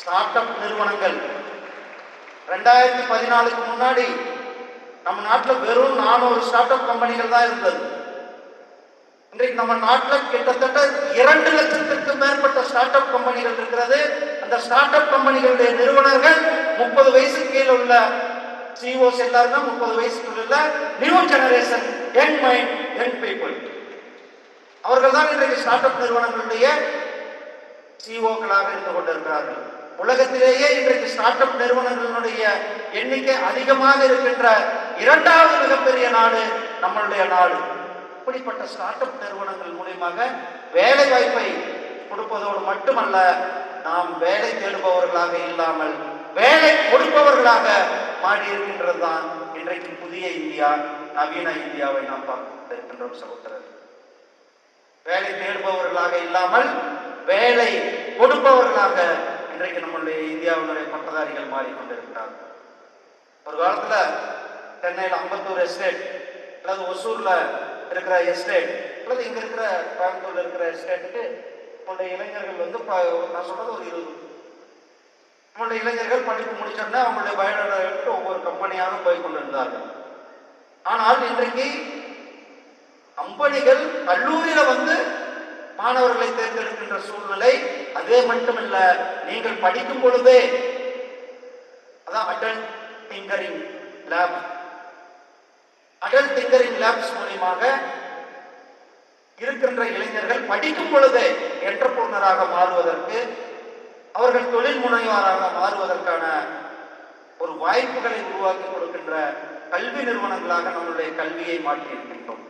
Start up நிறுவனங்கள். ரெண்டாயிரத்தி பதினாலுக்கு முன்னாடி நம்ம நாட்டில் வெறும் நானூறு ஸ்டார்ட் அப் கம்பெனிகள் தான் இருந்தது. இன்றைக்கு நம்ம நாட்டில் கிட்டத்தட்ட இரண்டு லட்சத்திற்கு மேற்பட்ட ஸ்டார்ட் அப் கம்பெனிகள் இருக்கிறது. அந்த ஸ்டார்ட் அப் கம்பெனிகளுடைய நிறுவனர்கள் முப்பது வயசு கீழே உள்ள சிஓஸ் எல்லாருமே முப்பது வயசுக்குள்ள உள்ள new generation young mind young people அவர்கள் தான் இன்றைக்கு ஸ்டார்ட் அப் நிறுவனங்களுடைய சிஓக்களாக இருந்து கொண்டிருக்கிறார்கள். உலகத்திலேயே இன்றைக்கு ஸ்டார்ட் அப் நிறுவனங்களுடைய எண்ணிக்கை அதிகமாக இருக்கின்ற இரண்டாவது மிகப்பெரிய நாடு நம்மளுடைய நாடு. இப்படிப்பட்ட ஸ்டார்ட் அப் நிறுவனங்கள் மூலியமாக வேலை வாய்ப்பை கொடுப்பதோடு மட்டுமல்ல நாம் வேலை தேடுபவர்களாக இல்லாமல் வேலை கொடுப்பவர்களாக மாறி இருக்கின்றது தான் இன்றைக்கு புதிய இந்தியா நவீன இந்தியாவை நாம் பார்த்திருக்கின்றோம் சகோதரர். வேலை தேடுபவர்களாக இல்லாமல் வேலை கொடுப்பவர்களாக இன்றைக்கு நம்மளுடைய இந்தியாவினுடைய பட்டதாரிகள் மாறிக்கொண்டிருக்கிறார்கள். ஒரு காலத்துல சென்னையில் அம்பத்தூர் எஸ்டேட் அல்லது ஒசூர்ல இருக்கிற எஸ்டேட் அல்லது இங்க இருக்கிற கோயம்புத்தூர்ல இருக்கிற எஸ்டேட்டுக்கு நம்மளுடைய இளைஞர்கள் வந்து ப- நான் சொல்றது ஒரு இருபது. நம்மளுடைய இளைஞர்கள் படிப்பு முடிச்சோடனே அவங்களுடைய பயோடேட்டா எடுத்து ஒவ்வொரு கம்பெனியாக போய் கொண்டிருந்தார்கள். ஆனால் இன்றைக்கு கம்பெனிகள் கல்லூரியில வந்து மாணவர்களை தேர்ந்தெடுக்கின்ற சூழ்நிலை அதே மட்டுமல்ல நீங்கள் படிக்கும் பொழுதே அதான் tinkering lab Atal tinkering labs மூலியமாக இருக்கின்ற இளைஞர்கள் படிக்கும் பொழுதே என்டர்பிரனராக மாறுவதற்கு அவர்கள் தொழில் முனைவாராக மாறுவதற்கான ஒரு வாய்ப்புகளை உருவாக்கி கொடுக்கின்ற கல்வி நிறுவனங்களாக நம்முடைய கல்வியை மாற்றி இருக்கின்றோம்